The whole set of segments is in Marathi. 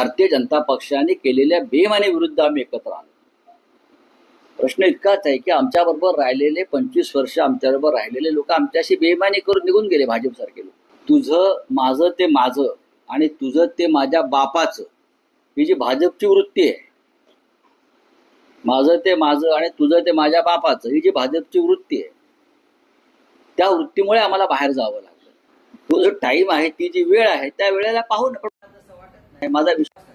भारतीय जनता पक्षाने केलेल्या बेमानी विरुद्ध आम्ही एकत्र आलो. प्रश्न इतकाच आहे की आमच्याबरोबर राहिलेले पंचवीस वर्ष आमच्याबरोबर राहिलेले लोक आमच्याशी बेमानी करून निघून गेले भाजपसारखे लोक. तुझं माझं ते माझं आणि तुझं ते माझ्या बापाचं ही जी भाजपची वृत्ती आहे माझं ते माझं आणि तुझं ते माझ्या बापाचं ही जी भाजपची वृत्ती आहे त्या वृत्तीमुळे आम्हाला बाहेर जावं लागलं. तो जो टाईम आहे ती जी वेळ आहे त्या वेळेला पाहू नका. आहे माझा विश्वास.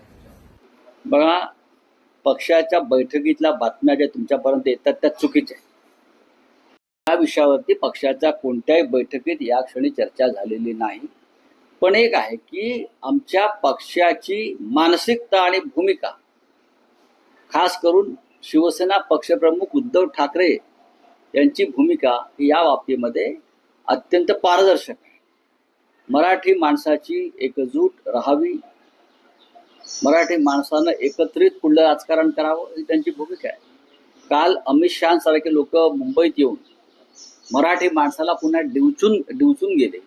बघा पक्षाच्या बैठकीतल्या बातम्या ज्या तुमच्यापर्यंत येतात त्या चुकीच्या आहेत. या विषयावरती पक्षाच्या कोणत्याही बैठकीत या क्षणी चर्चा झालेली नाही. पण एक आहे की आमच्या पक्षाची मानसिकता आणि भूमिका खास करून शिवसेना पक्षप्रमुख उद्धव ठाकरे यांची भूमिका या बाबतीमध्ये अत्यंत पारदर्शक आहे. मराठी माणसाची एकजूट राहावी मराठी माणसानं एकत्रित पुढलं राजकारण करावं ही त्यांची भूमिका आहे. काल अमित शहासारखे लोक मुंबईत येऊन मराठी माणसाला पुन्हा डिवचून डिवचून गेले.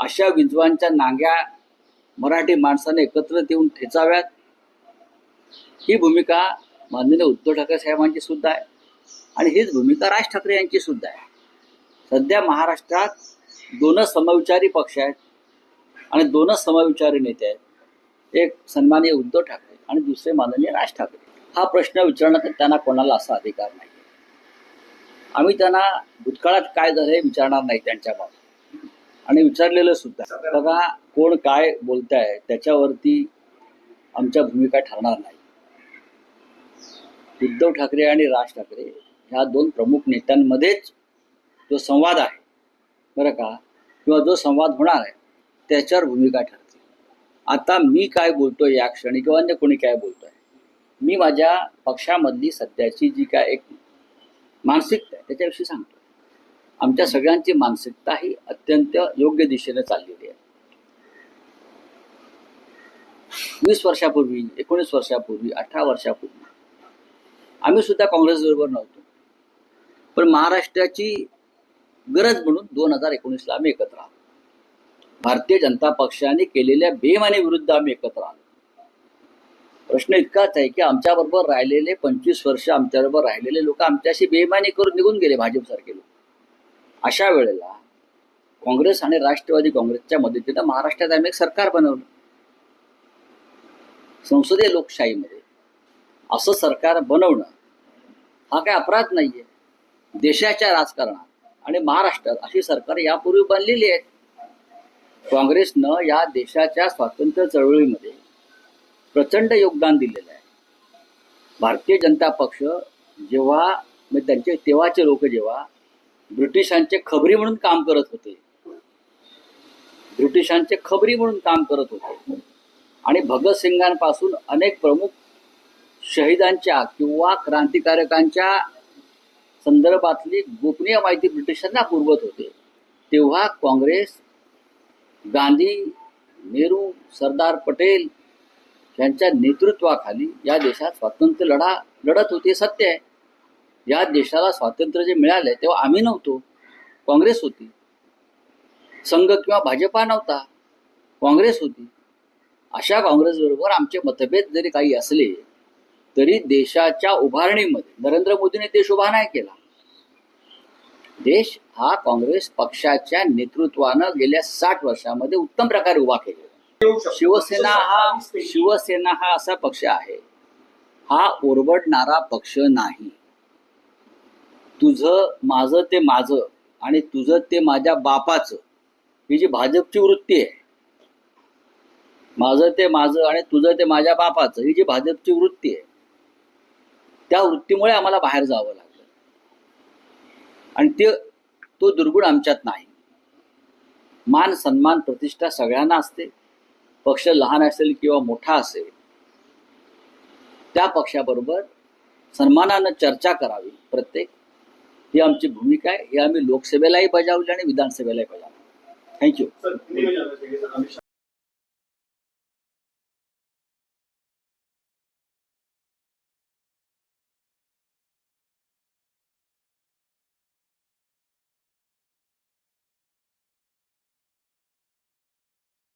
अशा विद्वांच्या नांग्या मराठी माणसाने एकत्र येऊन ठेचाव्यात. ही भूमिका माननीय उद्धव ठाकरे साहेबांची सुद्धा आहे आणि हीच भूमिका राज ठाकरे यांची सुद्धा आहे. सध्या महाराष्ट्रात दोनच समविचारी पक्ष आहेत आणि दोनच समविचारी नेते आहेत. एक सन्माननीय उद्धव ठाकरे आणि दुसरे माननीय राज ठाकरे. हा प्रश्न विचारण्याचा त्यांना कोणाला असा अधिकार नाही. आम्ही त्यांना भूतकाळात काय झालं हे विचारणार नाही त्यांच्याबाबत आणि विचारलेलं सुद्धा. बघा कोण काय बोलताय त्याच्यावरती आमच्या भूमिका ठरणार नाही. उद्धव ठाकरे आणि राज ठाकरे ह्या दोन प्रमुख नेत्यांमध्येच जो संवाद आहे बरं का किंवा जो संवाद होणार आहे त्याच्यावर भूमिका ठरते आता मी काय बोलतोय या क्षणी किंवा अन्य कोणी काय बोलतोय? मी माझ्या पक्षामधली सध्याची जी काय एक मानसिकता आहे त्याच्याविषयी सांगतो आमच्या सगळ्यांची मानसिकता ही अत्यंत योग्य दिशेने चाललेली आहे. वीस वर्षापूर्वी एकोणीस वर्षापूर्वी अठरा वर्षापूर्वी आम्ही सुद्धा काँग्रेस बरोबर नव्हतो. पण महाराष्ट्राची गरज म्हणून दोन हजार एकोणीसला आम्ही एकत्र आलो. भारतीय जनता पक्षाने केलेल्या बेमानीविरुद्ध आम्ही एकत्र आलो. प्रश्न इतकाच आहे की आमच्याबरोबर राहिलेले पंचवीस वर्ष आमच्याबरोबर राहिलेले लोक आमच्याशी बेमानी करून निघून गेले भाजपसारखे लोक. अशा वेळेला काँग्रेस आणि राष्ट्रवादी काँग्रेसच्या मदतीनं महाराष्ट्रात आम्ही एक सरकार बनवलं. संसदीय लोकशाहीमध्ये असं सरकार बनवणं हा काय अपराध नाहीये. देशाच्या राजकारणात आणि महाराष्ट्रात अशी सरकार यापूर्वी बनलेली आहेत काँग्रेसनं या देशाच्या स्वातंत्र्य चळवळीमध्ये प्रचंड योगदान दिलेलं आहे. भारतीय जनता पक्ष जेव्हा म्हणजे त्यांचे तेव्हाचे लोक जेव्हा ब्रिटिशांचे खबरी म्हणून काम करत होते ब्रिटिशांचे खबरी म्हणून काम करत होते आणि भगतसिंगांपासून अनेक प्रमुख शहीदांच्या किंवा क्रांतिकारकांच्या संदर्भातली गोपनीय माहिती ब्रिटिशांना पुरवत होते तेव्हा काँग्रेस गांधी नेहरू सरदार पटेल यांच्या नेतृत्वाखाली या देशात स्वातंत्र्य लढा लढत होते सत्य आहे. या देशाला स्वातंत्र्य जे मिळालंय तेव्हा आम्ही नव्हतो. काँग्रेस होती. संघ किंवा भाजपा नव्हता. काँग्रेस होती. अशा काँग्रेसबरोबर आमचे मतभेद जरी काही असले तरी देशाच्या उभारणीमध्ये नरेंद्र मोदीने देश उभा नाही केला. देश हा काँग्रेस पक्षाच्या नेतृत्वानं गेल्या साठ वर्षामध्ये उत्तम प्रकारे उभा केलेला शिवसेना हा शिवसेना हा असा पक्ष आहे. हा ओरबडणारा पक्ष नाही. तुझं माझं ते माझं आणि तुझं ते माझ्या बापाचं ही जी भाजपची वृत्ती आहे. माझं ते माझं आणि तुझं ते माझ्या बापाचं ही जी भाजपची वृत्ती आहे. त्या वृत्तीमुळे आम्हाला बाहेर जावं लागतं आणि ते तो दुर्गुण आमच्यात नाही. मान सन्मान प्रतिष्ठा सगळ्यांना असते. पक्ष लहान असेल किंवा मोठा असेल त्या पक्षाबरोबर सन्मानानं चर्चा करावी प्रत्येक. ही आमची भूमिका आहे. हे आम्ही लोकसभेलाही बजावली आणि विधानसभेलाही बजावली. थँक्यू